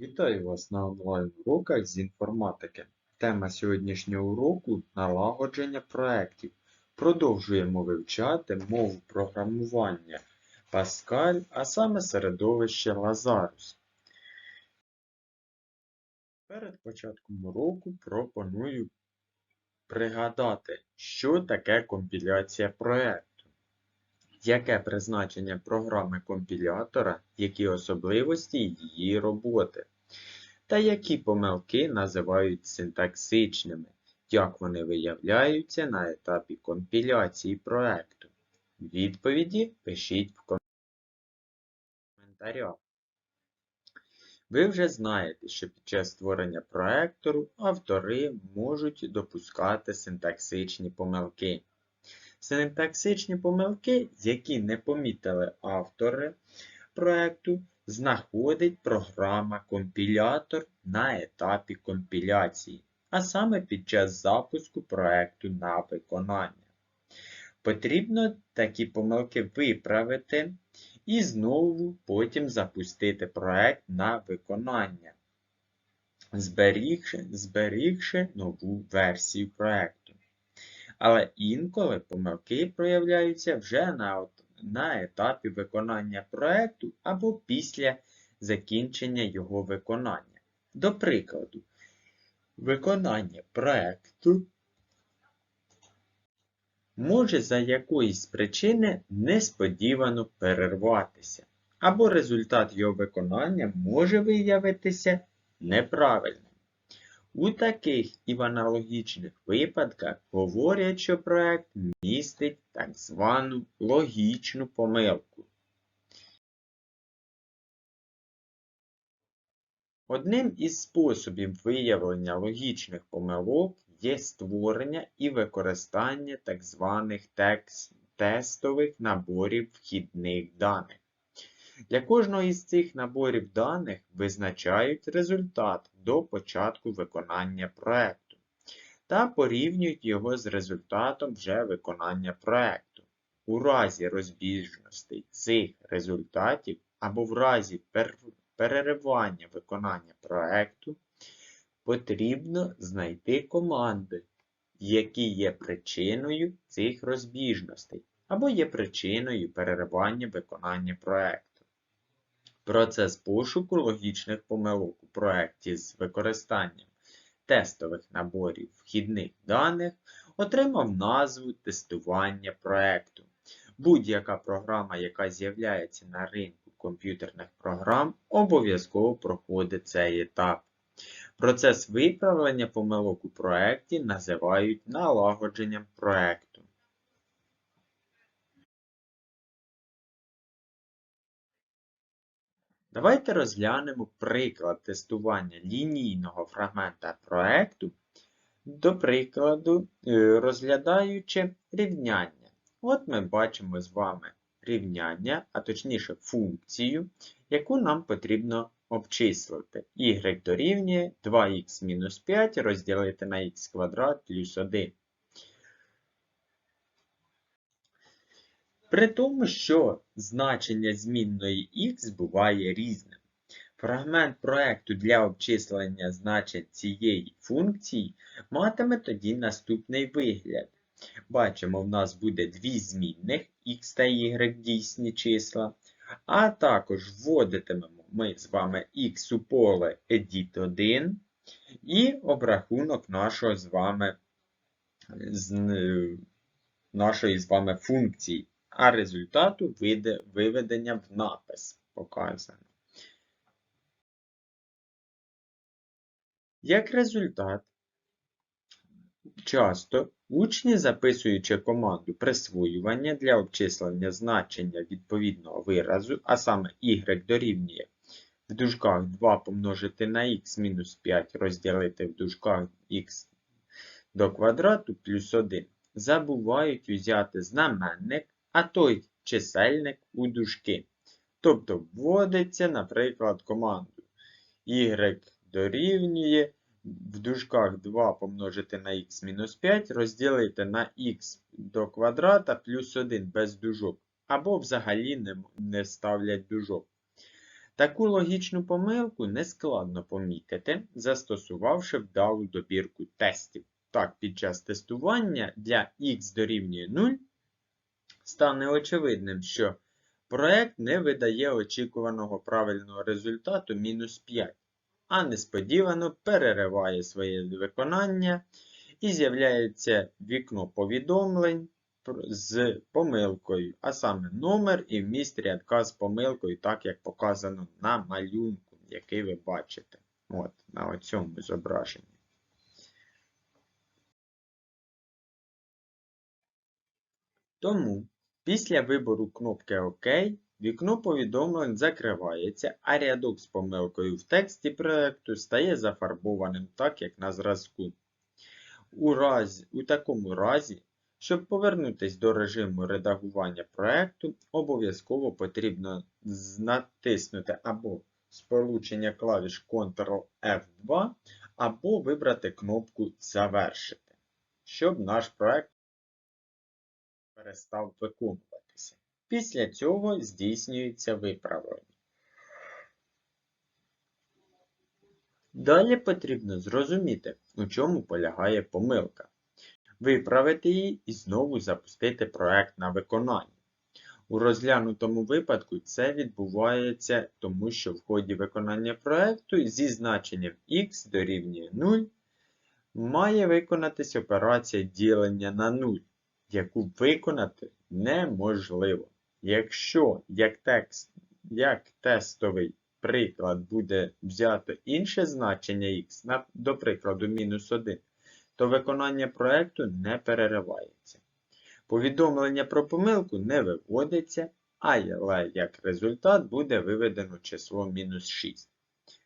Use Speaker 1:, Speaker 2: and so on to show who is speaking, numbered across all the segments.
Speaker 1: Вітаю вас на онлайн-уроках з інформатики. Тема сьогоднішнього уроку налагодження проєктів. Продовжуємо вивчати мову програмування Pascal, а саме середовище Lazarus. Перед початком уроку пропоную пригадати, що таке компіляція проєкту. Яке призначення програми компілятора, які особливості її роботи, та які помилки називають синтаксичними, як вони виявляються на етапі компіляції проекту. Відповіді пишіть в коментарях. Ви вже знаєте, що під час створення проектору автори можуть допускати синтаксичні помилки. Синтаксичні помилки, які не помітили автори проекту, знаходить програма-компілятор на етапі компіляції, а саме під час запуску проекту на виконання. Потрібно такі помилки виправити і знову потім запустити проект на виконання, зберігши, зберігши нову версію проекту. Але інколи помилки проявляються вже на, на етапі виконання проекту або після закінчення його виконання. До прикладу, виконання проекту може за якоїсь причини несподівано перерватися, або результат його виконання може виявитися неправильним. У таких і в аналогічних випадках говорять, що проект містить так звану логічну помилку. Одним із способів виявлення логічних помилок є створення і використання так званих текст- тестових наборів вхідних даних. Для кожного із цих наборів даних визначають результат до початку виконання проекту та порівнюють його з результатом вже виконання проекту. У разі розбіжностей цих результатів або в разі переривання виконання проекту потрібно знайти команди, які є причиною цих розбіжностей або є причиною переривання виконання проекту. Процес пошуку логічних помилок у проєкті з використанням тестових наборів вхідних даних отримав назву тестування проекту. Будь-яка програма, яка з'являється на ринку комп'ютерних програм, обов'язково проходить цей етап. Процес виправлення помилок у проєкті називають налагодженням проекту. Давайте розглянемо приклад тестування лінійного фрагмента проекту, до прикладу, е, розглядаючи рівняння. От ми бачимо з вами рівняння, а точніше функцію, яку нам потрібно обчислити. y дорівнює 2х-5 розділити на х квадрат плюс 1. При тому, що значення змінної х буває різним. Фрагмент проекту для обчислення значень цієї функції матиме тоді наступний вигляд. Бачимо, в нас буде дві змінних х та y дійсні числа, а також вводитимемо ми з вами х у поле edit 1 і обрахунок нашого з вами, з- нашої з вами функції а результату вийде виведення в напис показано. Як результат, часто учні, записуючи команду присвоювання для обчислення значення відповідного виразу, а саме y дорівнює в дужках 2 помножити на х мінус 5 розділити в дужках х до квадрату плюс 1, забувають взяти знаменник а той чисельник у дужки. Тобто вводиться, наприклад, команду y дорівнює в дужках 2 помножити на х мінус 5 розділити на х до квадрата плюс 1 без дужок. Або взагалі не, не ставлять дужок. Таку логічну помилку нескладно помітити, застосувавши вдалу добірку тестів. Так, під час тестування для x дорівнює 0 стане очевидним, що проект не видає очікуваного правильного результату мінус 5, а несподівано перериває своє виконання і з'являється вікно повідомлень з помилкою, а саме номер і вміст рядка з помилкою, так як показано на малюнку, який ви бачите. От, на цьому зображенні. Тому після вибору кнопки ОК вікно повідомлень закривається, а рядок з помилкою в тексті проєкту стає зафарбованим так, як на зразку. У, разі, у такому разі, щоб повернутися до режиму редагування проєкту, обов'язково потрібно натиснути або сполучення клавіш Ctrl-F2, або вибрати кнопку Завершити, щоб наш проєкт перестав виконуватися. Після цього здійснюється виправлення. Далі потрібно зрозуміти, у чому полягає помилка, виправити її і знову запустити проект на виконання. У розглянутому випадку це відбувається, тому що в ході виконання проекту зі значенням x дорівнює 0 має виконатись операція ділення на 0 яку виконати неможливо. Якщо як, текст, як тестовий приклад буде взято інше значення х, до прикладу, мінус 1, то виконання проєкту не переривається. Повідомлення про помилку не виводиться, але як результат буде виведено число мінус 6.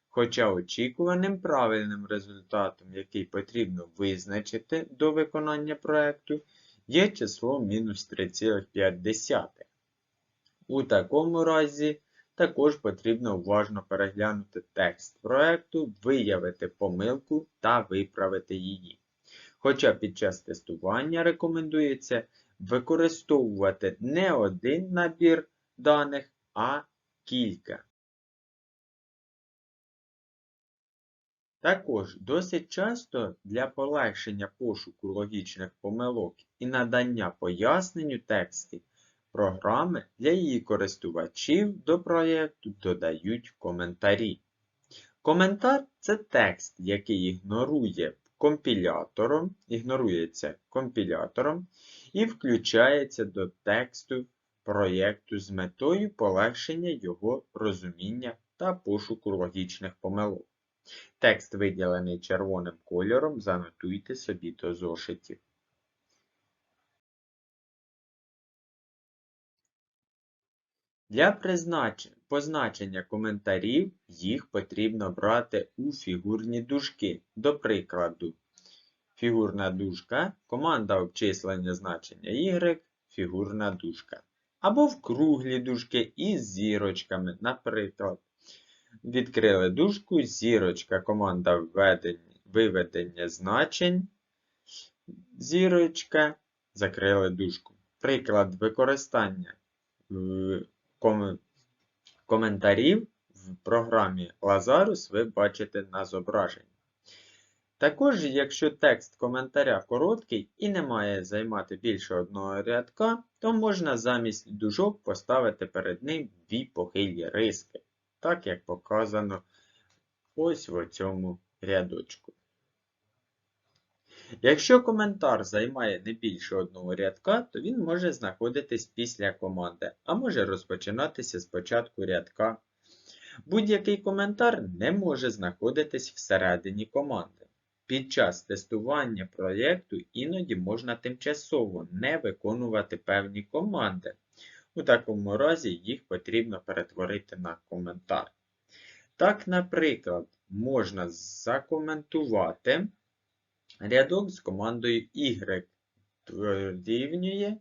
Speaker 1: Хоча очікуваним правильним результатом, який потрібно визначити до виконання проєкту, є число мінус 3,5. У такому разі також потрібно уважно переглянути текст проекту, виявити помилку та виправити її. Хоча під час тестування рекомендується використовувати не один набір даних, а кілька. Також досить часто для полегшення пошуку логічних помилок і надання пояснень у тексті програми для її користувачів до проєкту додають коментарі. Коментар це текст, який ігнорує компілятором, ігнорується компілятором і включається до тексту проєкту з метою полегшення його розуміння та пошуку логічних помилок. Текст виділений червоним кольором, занотуйте собі до зошитів. Для позначення коментарів їх потрібно брати у фігурні дужки. До прикладу, фігурна дужка, команда обчислення значення y, фігурна дужка. Або в круглі дужки із зірочками, наприклад. Відкрили дужку, зірочка, команда виведення значень. Зірочка, закрили дужку. Приклад використання ком... коментарів в програмі Lazarus ви бачите на зображенні. Також, якщо текст коментаря короткий і не має займати більше одного рядка, то можна замість дужок поставити перед ним дві похилі риски так як показано ось в цьому рядочку. Якщо коментар займає не більше одного рядка, то він може знаходитись після команди, а може розпочинатися з початку рядка. Будь-який коментар не може знаходитись всередині команди. Під час тестування проєкту іноді можна тимчасово не виконувати певні команди, у такому разі їх потрібно перетворити на коментар. Так, наприклад, можна закоментувати рядок з командою y дорівнює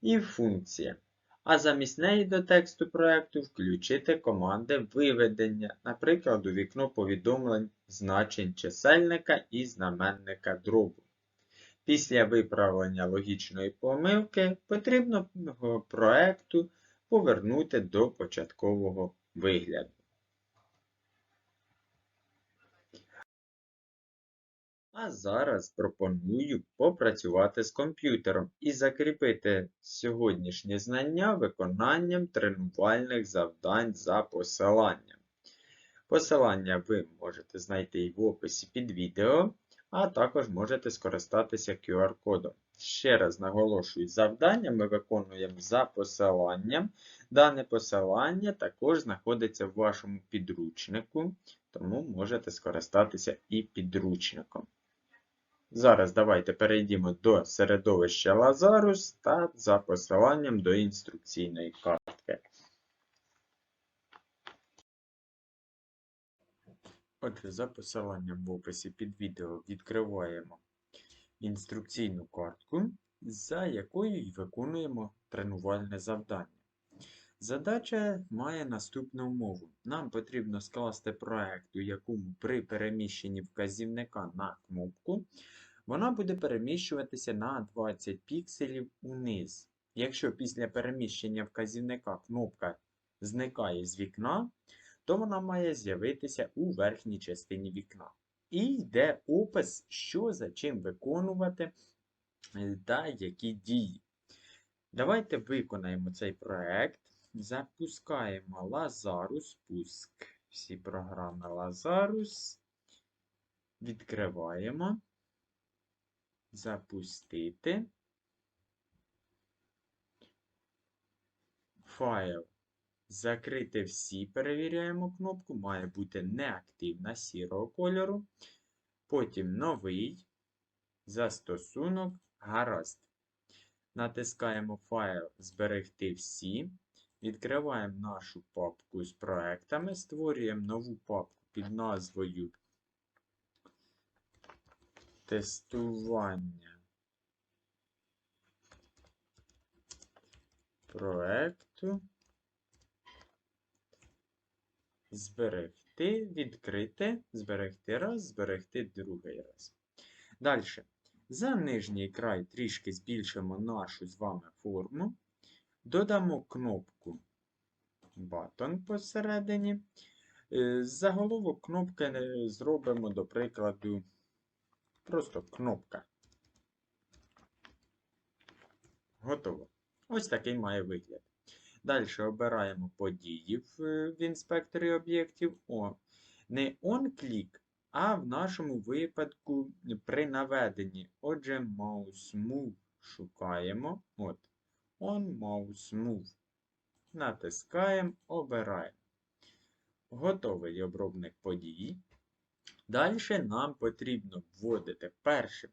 Speaker 1: і функція. А замість неї до тексту проєкту включити команди виведення, наприклад, у вікно повідомлень значень чисельника і знаменника дробу. Після виправлення логічної помилки потрібно проекту повернути до початкового вигляду. А зараз пропоную попрацювати з комп'ютером і закріпити сьогоднішні знання виконанням тренувальних завдань за посиланням. Посилання ви можете знайти і в описі під відео, а також можете скористатися QR-кодом. Ще раз наголошую, завдання ми виконуємо за посиланням. Дане посилання також знаходиться в вашому підручнику, тому можете скористатися і підручником. Зараз давайте перейдемо до середовища Lazarus та за посиланням до інструкційної картки. Отже, за посиланням в описі під відео відкриваємо інструкційну картку, за якою й виконуємо тренувальне завдання. Задача має наступну умову. Нам потрібно скласти проект, у якому при переміщенні вказівника на кнопку вона буде переміщуватися на 20 пікселів униз. Якщо після переміщення вказівника кнопка зникає з вікна, то вона має з'явитися у верхній частині вікна. І йде опис, що за чим виконувати е, та які дії. Давайте виконаємо цей проект. Запускаємо Lazarus, пуск. Всі програми Lazarus. Відкриваємо. Запустити. Файл. Закрити всі, перевіряємо кнопку, має бути неактивна сірого кольору. Потім новий застосунок гаразд. Натискаємо файл Зберегти всі. Відкриваємо нашу папку з проектами, створюємо нову папку під назвою Тестування проекту. Зберегти, відкрити, зберегти раз, зберегти другий раз. Далі. За нижній край трішки збільшимо нашу з вами форму. Додамо кнопку Button посередині. Е, Заголовок кнопки е, зробимо, до прикладу, просто кнопка. Готово. Ось такий має вигляд. Далі обираємо події в, в інспекторі об'єктів. О, Не on-click, а в нашому випадку при наведенні. Отже, mouse move шукаємо. От. On mouse. Натискаємо, обираємо. Готовий обробник подій. Далі нам потрібно вводити перше.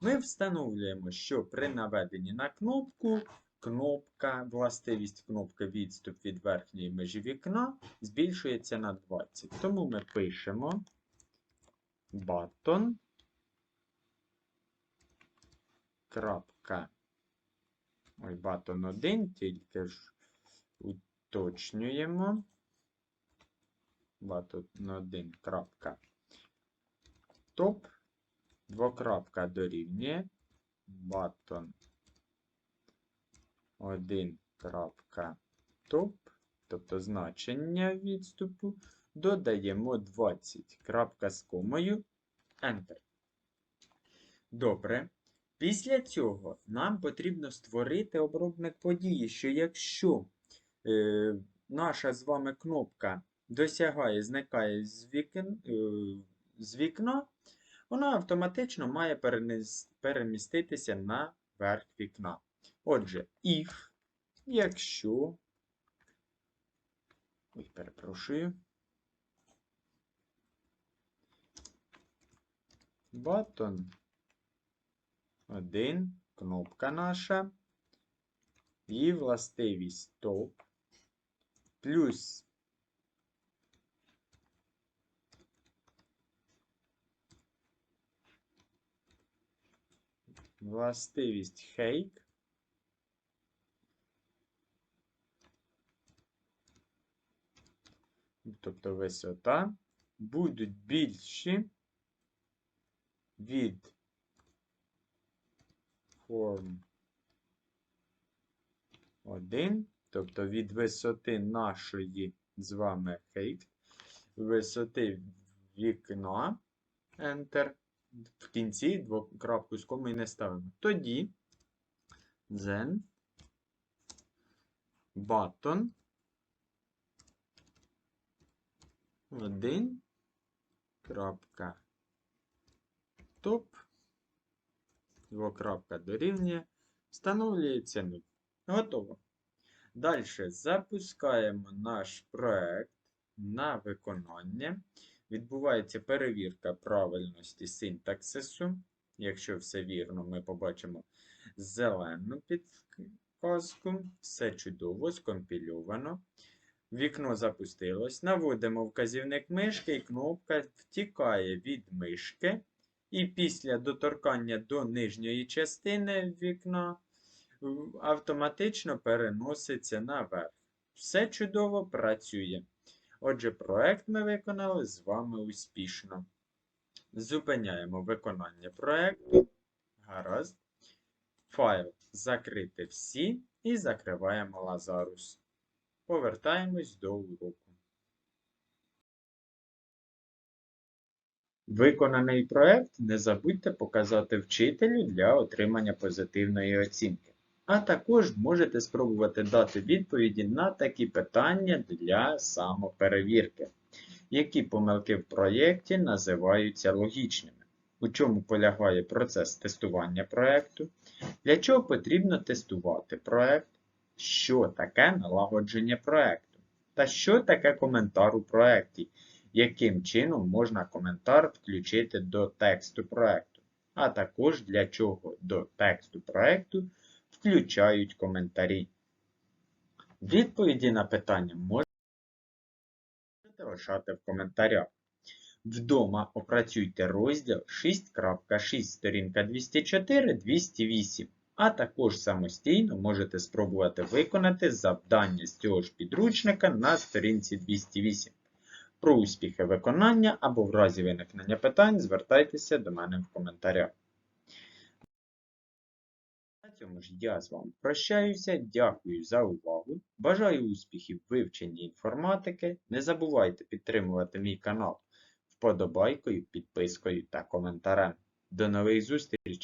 Speaker 1: Ми встановлюємо, що при наведенні на кнопку кнопка, властивість кнопки відступ від верхньої межі вікна збільшується на 20. Тому ми пишемо button. Ой, button 1, тільки ж уточнюємо. Button 1. крапка. Топ. Двокрапка дорівнює. Button 1. крапка топ, тобто значення відступу, додаємо 20. крапка з комою, Enter. Добре. Після цього нам потрібно створити обробник події, що якщо е, наша з вами кнопка досягає, зникає з, вікен, е, з вікна, вона автоматично має переміститися на верх вікна. Отже, if, якщо. Ой, перепрошую. Button 1, кнопка наша. І властивість топ плюс властивість height тобто висота, будуть більші від форм 1, тобто від висоти нашої з вами height, висоти вікна Enter в кінці двокрапку з комою не ставимо. Тоді then button 1 крапка топ двокрапка дорівнює встановлюється 0. Готово. Далі запускаємо наш проект на виконання. Відбувається перевірка правильності синтаксису. Якщо все вірно, ми побачимо зелену підказку. Все чудово, скомпільовано. Вікно запустилось. Наводимо вказівник мишки, і кнопка втікає від мишки. І після доторкання до нижньої частини вікна автоматично переноситься наверх. Все чудово працює. Отже, проект ми виконали з вами успішно. Зупиняємо виконання проекту. Гаразд. Файл закрити всі і закриваємо Lazarus. Повертаємось до уроку. Виконаний проект не забудьте показати вчителю для отримання позитивної оцінки. А також можете спробувати дати відповіді на такі питання для самоперевірки. Які помилки в проєкті називаються логічними? У чому полягає процес тестування проєкту? Для чого потрібно тестувати проєкт? Що таке налагодження проєкту? Та що таке коментар у проєкті? Яким чином можна коментар включити до тексту проєкту? А також для чого до тексту проєкту включають коментарі. Відповіді на питання можете лишати в коментарях. Вдома опрацюйте розділ 6.6, сторінка 204-208, а також самостійно можете спробувати виконати завдання з цього ж підручника на сторінці 208. Про успіхи виконання або в разі виникнення питань звертайтеся до мене в коментарях. Цьому ж я з вами прощаюся. Дякую за увагу. Бажаю успіхів вивченні інформатики. Не забувайте підтримувати мій канал вподобайкою, підпискою та коментарем. До нових зустрічей!